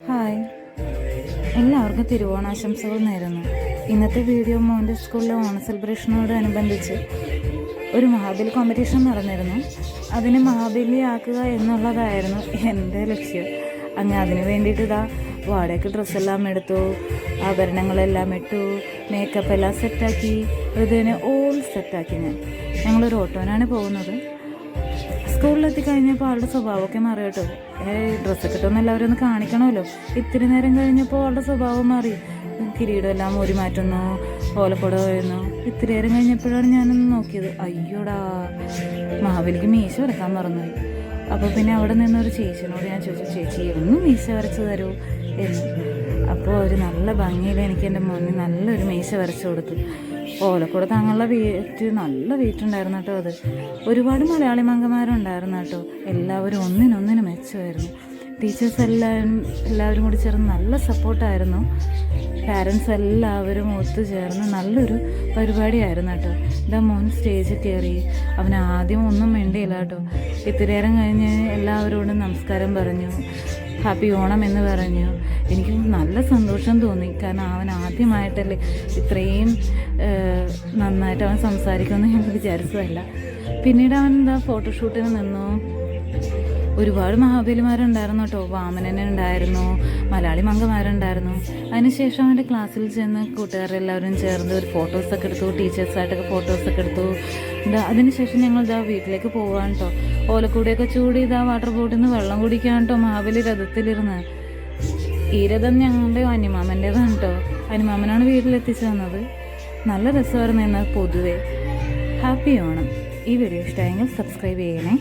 Hi. എല്ലാവർക്കും തിരുവോണാശംസകൾ നേരുന്നു. ഇന്നത്തെ വീഡിയോ മോന്റെ സ്കൂളിലെ ഓണ സെലിബ്രേഷനോട് സെലിബ്രേഷനോടനുബന്ധിച്ച് ഒരു മഹാബലി കോമ്പറ്റീഷൻ നടന്നിരുന്നു. അതിനെ മഹാബലി ആക്കുക എന്നുള്ളതായിരുന്നു എന്റെ ലക്ഷ്യം. അങ്ങ് അതിന് വേണ്ടിയിട്ട് ഇതാ വാടകയ്ക്ക് ഡ്രസ്സെല്ലാം എടുത്തു ആഭരണങ്ങളെല്ലാം ഇട്ടു മേക്കപ്പ് എല്ലാം സെറ്റാക്കി ഇതിനെ ഓൾ സെറ്റാക്കി ഞാൻ. ഞങ്ങളൊരു ഓട്ടോനാണ് പോകുന്നത്. സ്കൂളിലെത്തി കഴിഞ്ഞപ്പോൾ ആളുടെ സ്വഭാവമൊക്കെ മാറി കേട്ടോ. ഏ ഡ്രസ്സൊക്കെ കിട്ടുമെന്ന് എല്ലാവരും ഒന്ന് കാണിക്കണമല്ലോ. ഇത്തിരി നേരം കഴിഞ്ഞപ്പോൾ ആളുടെ സ്വഭാവം മാറി. കിരീടം എല്ലാം ഊരി മാറ്റുന്നു ഓലക്കുട വരുന്നു ഇത്തിരി നേരം കഴിഞ്ഞപ്പോഴാണ് ഞാനൊന്ന് നോക്കിയത്. അയ്യോടാ മഹാബലിക്ക് മീശ വരക്കാൻ മറന്നുപോയി. അപ്പോൾ പിന്നെ അവിടെ നിന്നൊരു ചേച്ചിനോട് ഞാൻ ചോദിച്ചു ചേച്ചി ഒന്ന് മീശ വരച്ച് തരൂ? എന്ന്. അപ്പോൾ ഒരു നല്ല ഭംഗിയിൽ എനിക്ക് എന്റെ മുന്നിൽ നല്ലൊരു മീശ വരച്ചു കൊടുത്തു. ഓലക്കൂട താങ്കളുടെ വെയിറ്റ് നല്ല വെയിറ്റ് കേട്ടോ അത്. ഒരുപാട് മലയാളി മംഗന്മാരുണ്ടായിരുന്നു കേട്ടോ. എല്ലാവരും ഒന്നിനൊന്നിന് മെച്ചമായിരുന്നു. ടീച്ചേഴ്സ് എല്ലാവരും എല്ലാവരും കൂടി ചേർന്ന് നല്ല സപ്പോർട്ടായിരുന്നു. പാരൻസ് എല്ലാവരും ഒത്തുചേർന്ന് നല്ലൊരു പരിപാടിയായിരുന്നു കേട്ടോ. എന്റെ മോൻ സ്റ്റേജിൽ കയറി. അവൻ ആദ്യം ഒന്നും വേണ്ടിയില്ല കേട്ടോ. ഇത്തിരി കഴിഞ്ഞ് എല്ലാവരോടും നമസ്കാരം പറഞ്ഞു. ഹാപ്പി ഓണം എന്ന് പറഞ്ഞു. എനിക്ക് നല്ല സന്തോഷം തോന്നി. കാരണം അവൻ ആദ്യമായിട്ടല്ലേ ഇത്രയും നന്നായിട്ട് അവൻ സംസാരിക്കുമെന്ന് ഞാൻ വിചാരിച്ചതല്ല. പിന്നീട് അവൻ എന്താ ഫോട്ടോഷൂട്ടിന് നിന്നു. ഒരുപാട് മഹാബലിമാരുണ്ടായിരുന്നു കേട്ടോ. വാമനനെ ഉണ്ടായിരുന്നു മലയാളി മംഗമാരുണ്ടായിരുന്നു. അതിനുശേഷം അവന്റെ ക്ലാസ്സിൽ ചെന്ന് കൂട്ടുകാരെല്ലാവരും ചേർന്ന് ഒരു ഫോട്ടോസൊക്കെ എടുത്തു ടീച്ചേഴ്സായിട്ടൊക്കെ ഫോട്ടോസൊക്കെ എടുത്തു. അതിനുശേഷം ഞങ്ങൾ ഇതാ വീട്ടിലേക്ക് പോകാൻ കേട്ടോ. ഓലക്കൂടിയൊക്കെ ചൂടി ഇതാ വാട്ടർ ബോട്ടിൽ നിന്ന് വെള്ളം കുടിക്കാൻ കേട്ടോ മഹാബലി രഥത്തിലിരുന്ന്. ഈ രഥം ഞങ്ങളുടെ അനിമാമന്റേതാണ് കേട്ടോ അനിമാമനാണ് വീട്ടിലെത്തിച്ചു തന്നത്. നല്ല രസമായിരുന്നു എന്നാൽ പൊതുവേ. ഹാപ്പി ഓണം. ഈ വീഡിയോ ഇഷ്ടമായെങ്കിൽ സബ്സ്ക്രൈബ് ചെയ്യണേ.